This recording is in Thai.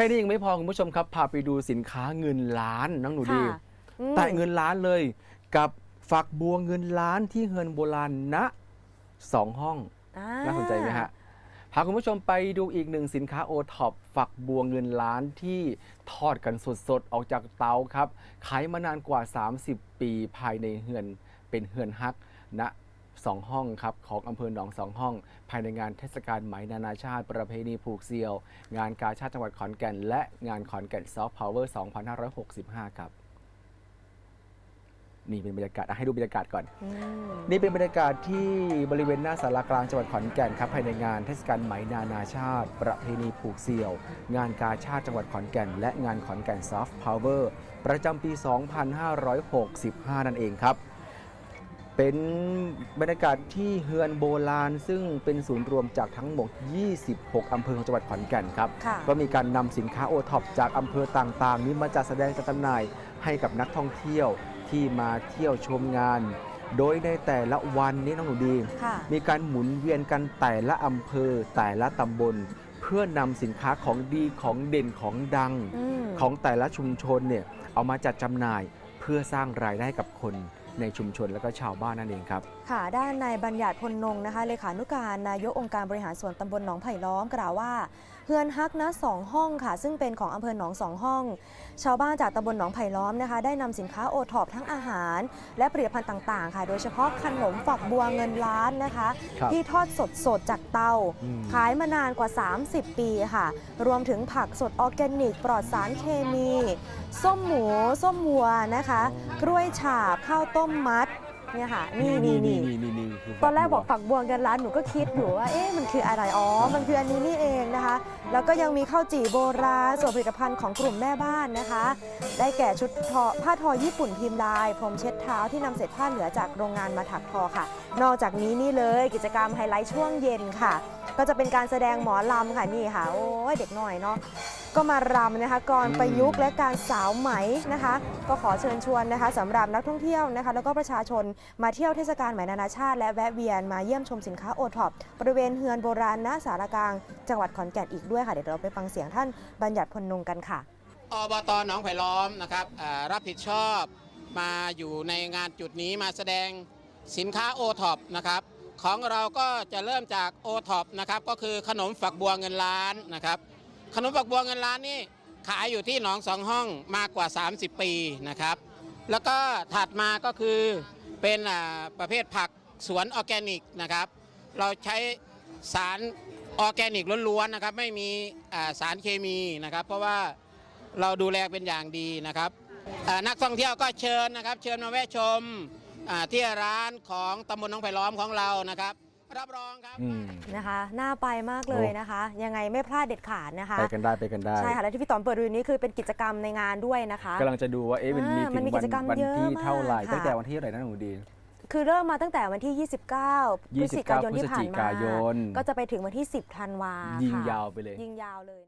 ค่นี้ยังไม่พอคุณผู้ชมครับ พาไปดูสินค้าเงินล้านน้องหนูดีค่ะอืม แต่เงินล้านเลยกับฝักบัวเงินล้านที่เฮินโบราณณสองห้อง อ่น่าสนใจไหมฮะ พาคุณผู้ชมไปดูอีกหนึ่งสินค้าโอท็อปฝักบัวเงินล้านที่ทอดกันสดๆ ออกจากเตาครับ ขายมานานกว่า 30 ปีภายในเฮือนเป็นเฮือนฮักณ สองห้องครับของอำเภอหนองสองห้อง ภายในงานเทศกาลไหมนานาชาติ ประเพณีผูกเซียว งานกาชาติจังหวัดขอนแก่น และงานขอนแก่นซอฟต์พาวเวอร์ 2565 ครับนี่เป็นบรรยากาศอะให้ดูบรรยากาศก่อนอืมนี่เป็นบรรยากาศที่บริเวณหน้าสารกลางจังหวัดขอนแก่นครับภายในงานเทศกาลไหมนานาชาติ ประเพณีผูกเสี่ยว งานกาชาติจังหวัดขอนแก่น และงานขอนแก่นซอฟต์พาวเวอร์ประจำปี 2565 นั่นเองครับ เป็นบรรยากาศที่เฮือนโบราณ ซึ่งเป็นศูนย์รวมจากทั้งหมด 26 อำเภอของจังหวัดขอนแก่นครับค่ะก็มีการนำสินค้าโอท็อปจากอำเภอต่างๆ นี้มาจัดแสดงจัดจำหน่ายให้กับนักท่องเที่ยวที่มาเที่ยวชมงาน โดยในแต่ละวันนี้น้องหนูดีค่ะมีการหมุนเวียนกันแต่ละอำเภอแต่ละตำบล เพื่อนำสินค้าของดีของเด่นของดังอืมของแต่ละชุมชนเนี่ยเอามาจัดจำหน่ายเพื่อสร้างรายได้ให้กับคน ในชุมชนและก็ชาวบ้านนั่นเองครับ ค่ะ ด้านนายบัญญัติพลนงนะคะเลขานุการนายกองค์การบริหารส่วนตำบลหนองไผ่ล้อมกล่าวว่าเฮือนฮักนะสองห้องค่ะ ซึ่งเป็นของอำเภอหนองสองห้อง ชาวบ้านจากตำบลหนองไผ่ล้อมนะคะ ได้นำสินค้าโอท็อปทั้งอาหาร และผลิตภัณฑ์ต่างๆ ค่ะ โดยเฉพาะขนมฝักบัวเงินล้านนะคะครับที่ทอดสดสดๆจากเตาอืมขายมานานกว่า 30 ปีค่ะ รวมถึงผักสดออร์แกนิก ปลอดสารเคมี ส้มหมู ส้มวัวนะคะ กล้วยฉาบข้าวต้มมัดเนี่ยค่ะ นี่นี่นี่นี่นี่คือตอนแรกบอกฝัฝักบัวกันร้านหนูก็คิดอยู่ว่า เอ๊ะมันคืออะไร อ๋อ มันคืออันนี้นี่เองนะคะ แล้วก็ยังมีข้าวจี่โบราณส่วนผลิตภัณฑ์ของกลุ่มแม่บ้านนะคะ ได้แก่ชุดทอผ้าทอญี่ปุ่นพิมพ์ลาย พรมเช็ดเท้าที่นำเศษผ้าเหลือจากโรงงานมาถักทอค่ะ นอกจากนี้นี่เลยกิจกรรมไฮไลท์ช่วงเย็นค่ะ ก็จะเป็นการแสดงหมอลำค่ะนี่ค่ะ โอ้ยเด็กหน่อยเนาะก็มารำนะคะกรประยุกต์และการสาวไหมนะคะ ก็ขอเชิญชวนนะคะสำหรับนักท่องเที่ยวนะคะ แล้วก็ประชาชนมาเที่ยวเทศกาลไหมนานาชาติ และแวะเวียนมาเยี่ยมชมสินค้าโอท็อปบริเวณเฮือนโบราณณสารกลาง จังหวัดขอนแก่นอีกด้วยค่ะ เดี๋ยวเราไปฟังเสียงท่านบัญญัติพลนงกันค่ะอบตหนองไผ่ล้อมนะครับรับผิดชอบมาอยู่ในงานจุดนี้มาแสดงสินค้าโอท็อปนะครับ ของเราก็จะเริ่มจากโอท็อปนะครับก็คือขนมฝักบัวเงินล้านนะครับขนมฝักบัวเงินล้านนี่ขายอยู่ที่หนองสองห้องมากกว่า 30 ปีนะครับ แล้วก็ถัดมาก็คือเป็นประเภทผักสวนออร์แกนิกนะครับ เราใช้สารออร์แกนิกล้วนๆนะครับ ไม่มีสารเคมีนะครับ เพราะว่าเราดูแลเป็นอย่างดีนะครับนักท่องเที่ยวก็เชิญนะครับ เชิญมาแวะชม ที่ร้านของตำบลหนองไผ่ล้อมของเรานะครับ รับรองครับอืมนะคะน่าไปมากเลยนะคะ ยังไงไม่พลาดเด็ดขาดนะคะไปกันได้ไปกันได้ใช่ค่ะและที่พี่ต๋อมเปิดดูนี้คือเป็นกิจกรรมในงานด้วยนะคะกำลังจะดูว่าเอ๊ะมันมีอ่าถึมันงมีวักิจกรรมวัเยอะที่มากเท่าไหร่ค่ะตั้งแต่วันที่เท่าไหร่นะหนูดีคือเริ่มมาตั้งแต่วันที่ 29 พฤศจิกายนที่ผ่านพฤศจิกายมานก็จะไปถึงวันที่ 10 ธันวายิงค่ะยาวไปเลย ยิงยาวเลย